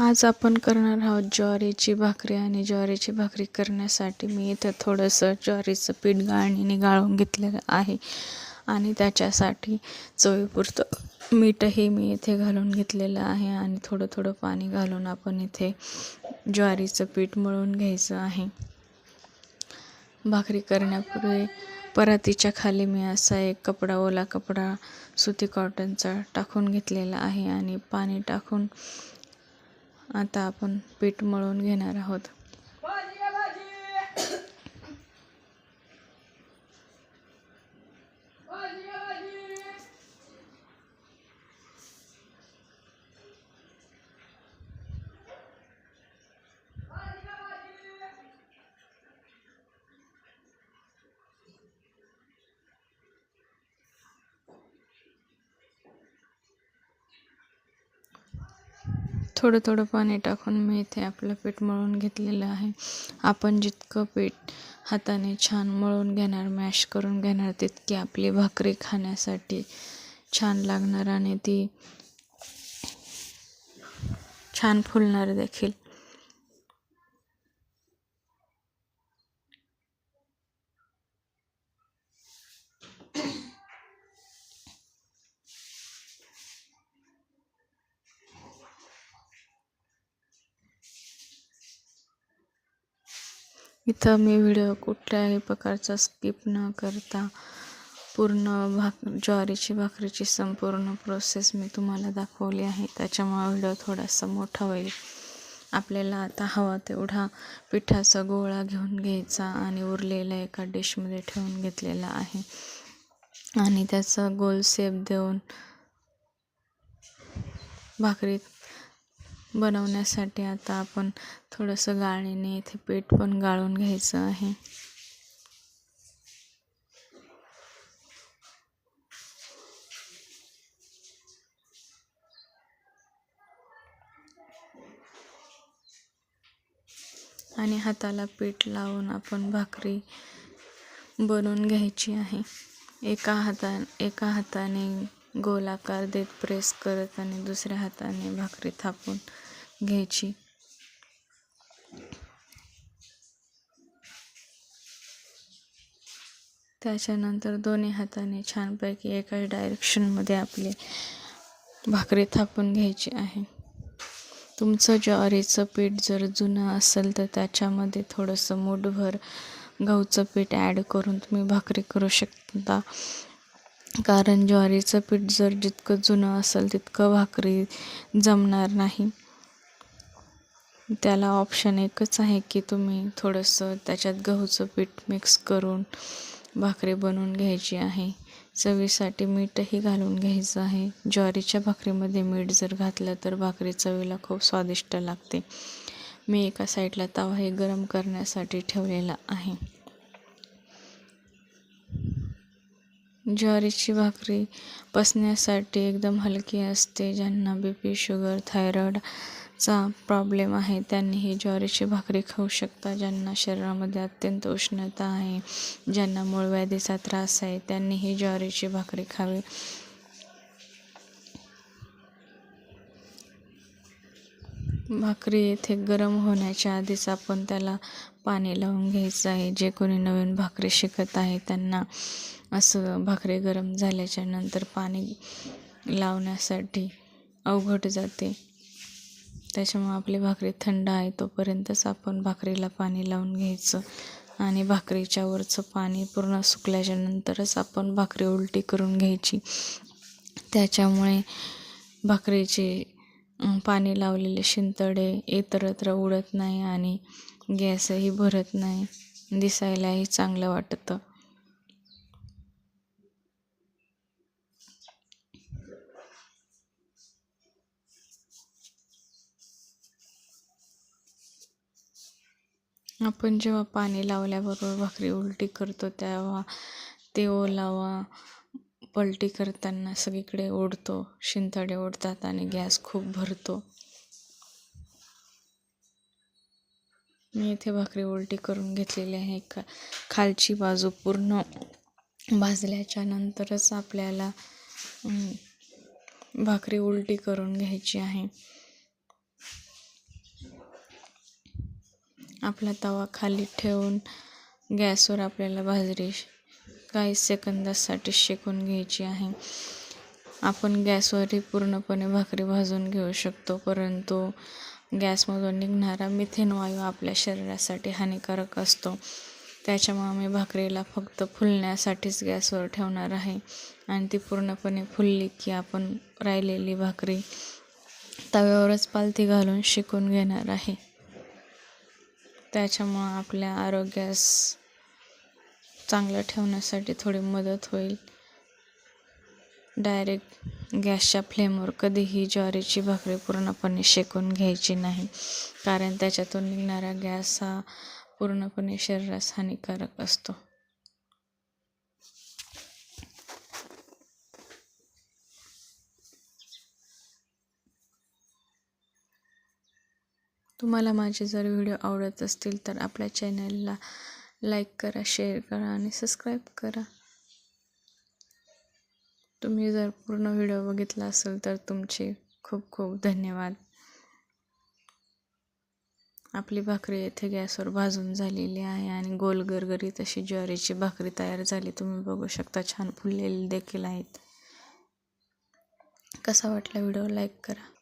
आज आपण करणार आहोत ज्वारीची भाकरी आणि ज्वारीची भाकरी करण्यासाठी मी इथं थोडंसं ज्वारीचं पीठ गाळणीने गाळून घेतलेलं आहे आणि त्याच्यासाठी चवीपुरतं मीठही मी इथे घालून घेतलेलं आहे आणि थोडं थोडं पाणी घालून आपण इथे ज्वारीचं पीठ मळून घ्यायचं आहे. भाकरी करण्यापूर्वी परातीच्या खाली मी असा एक कपडा ओला कपडा सुती कॉटनचा टाकून घेतलेला आहे आणि पाणी टाकून आता आपण पीठ मळून घेणार आहोत. थोडं थोडं पाणी टाकून मी इथे आपलं पीठ मळून घेतलेलं आहे. आपण जितकं पीठ हाताने छान मळून घेणार मॅश करून घेणार तितकी आपली भाकरी खाण्यासाठी छान लागणार आणि ती छान फुलणार देखील. इथं मी व्हिडिओ कुठल्याही प्रकारचा स्किप न करता पूर्ण भाक ज्वारीची भाकरीची संपूर्ण प्रोसेस मी तुम्हाला दाखवली आहे. त्याच्यामुळे व्हिडिओ थोडासा मोठा होईल. आपल्याला आता हवा तेवढा पिठाचा गोळा घेऊन घ्यायचा आणि उरलेला एका डिशमध्ये ठेवून घेतलेला आहे. आणि त्याचा गोल सेप देऊन भाकरीत बनवण्यासाठी आता आपण थोडंसं गाळणीने इथे पीठ पण गाळून घ्यायचं आहे. आणि हाताला पीठ लावून आपण भाकरी बनवून घ्यायची आहे. एका हाता एका हाताने गोलाकार देत प्रेस करत आणि दुसऱ्या हाताने भाकरी थापून घ्यायची. त्याच्यानंतर दोन्ही हाताने छानपैकी एकाच डायरेक्शनमध्ये आपली भाकरी थापून घ्यायची आहे. तुमचं ज्वारीचं पीठ जर जुनं असेल तर त्याच्यामध्ये थोडंसं मूठभर गहूचं पीठ ॲड करून तुम्ही भाकरी करू शकता. कारण ज्वारीचं पीठ जर जितकं जुनं असेल तितकं भाकरी जमणार नाही. त्याला ऑप्शन एकच आहे की तुम्ही थोडंसं त्याच्यात गहूचं पीठ मिक्स करून भाकरी बनवून घ्यायची आहे. चवीसाठी मीठही घालून घ्यायचं आहे. ज्वारीच्या भाकरीमध्ये मीठ जर घातलं तर भाकरी चवीला खूप स्वादिष्ट लागते. मी एका साईडला तवाही गरम करण्यासाठी ठेवलेला आहे. ज्वारीची भाकरी पचण्यासाठी एकदम हलकी असते ज्यांना बी पी शुगर थायरॉईड चा प्रॉब्लेम आहे त्यांनी ही ज्वारीची भाकरी खाऊ शकता. ज्यांना शरीरामध्ये अत्यंत उष्णता आहे ज्यांना मूळव्याधीचा त्रास आहे त्यांनी ही ज्वारीची भाकरी खावी. भाकरी येथे गरम होण्याच्या आधीच आपण त्याला पाणी लावून घ्यायचं आहे. जे कोणी नवीन भाकरी शिकत आहे त्यांना असं भाकरी गरम झाल्याच्यानंतर पाणी लावण्यासाठी अवघड जाते. त्याच्यामुळे आपली भाकरी थंड आहे तोपर्यंतच आपण भाकरीला पाणी लावून घ्यायचं आणि भाकरीच्या वरचं पाणी पूर्ण सुकल्याच्या नंतरच आपण भाकरी उलटी करून घ्यायची. त्याच्यामुळे भाकरीचे पाणी लावलेले शिंतडे इतरत्र उडत नाही आणि गॅसही भरत नाही. दिसायलाही चांगलं वाटतं. आपण जेव्हा पाणी लावल्याबरोबर भाकरी उलटी करतो तेव्हा ते ओलावा पलटी करताना सगळीकडे ओढतो शिंतडे ओढतात आणि गॅस खूप भरतो. मी इथे भाकरी उलटी करून घेतलेली आहे. का खालची बाजू पूर्ण भाजल्याच्या नंतरच आपल्याला भाकरी उलटी करून घ्यायची आहे. आपला तवा खाली ठेवून गॅसवर आपल्याला भाजरी काही सेकंदासाठी शेकून घ्यायची आहे. आपण गॅसवरही पूर्णपणे भाकरी भाजून घेऊ शकतो परंतु गॅसमधून निघणारा मिथेन वायू आपल्या शरीरासाठी हानिकारक असतो. त्याच्यामुळं मी भाकरीला फक्त फुलण्यासाठीच गॅसवर ठेवणार आहे. आणि ती पूर्णपणे फुलली की आपण राहिलेली भाकरी तव्यावरच पालथी घालून शिकून घेणार आहे. त्याच्यामुळं आपल्या आरोग्यास चांगलं ठेवण्यासाठी थोडी मदत होईल. डायरेक्ट गॅसच्या फ्लेमवर कधीही ज्वारीची भाकरी पूर्णपणे शेकून घ्यायची नाही. कारण त्याच्यातून निघणारा गॅस हा पूर्णपणे शरीरास हानिकारक असतो. तुम्हाला माझे जर व्हिडिओ आवडत असतील तर आपल्या चॅनलला लाईक करा शेअर करा आणि सबस्क्राईब करा. तुम्ही जर पूर्ण व्हिडिओ बघितला असेल तर तुमचे खूप खूप धन्यवाद. आपली भाकरी येथे गॅसवर भाजून झालेली आहे आणि गोल गरगरीत अशी ज्वारीची भाकरी तयार झाली. तुम्ही बघू शकता छान फुललेली देखील आहेत. कसा वाटला व्हिडिओ? लाईक करा.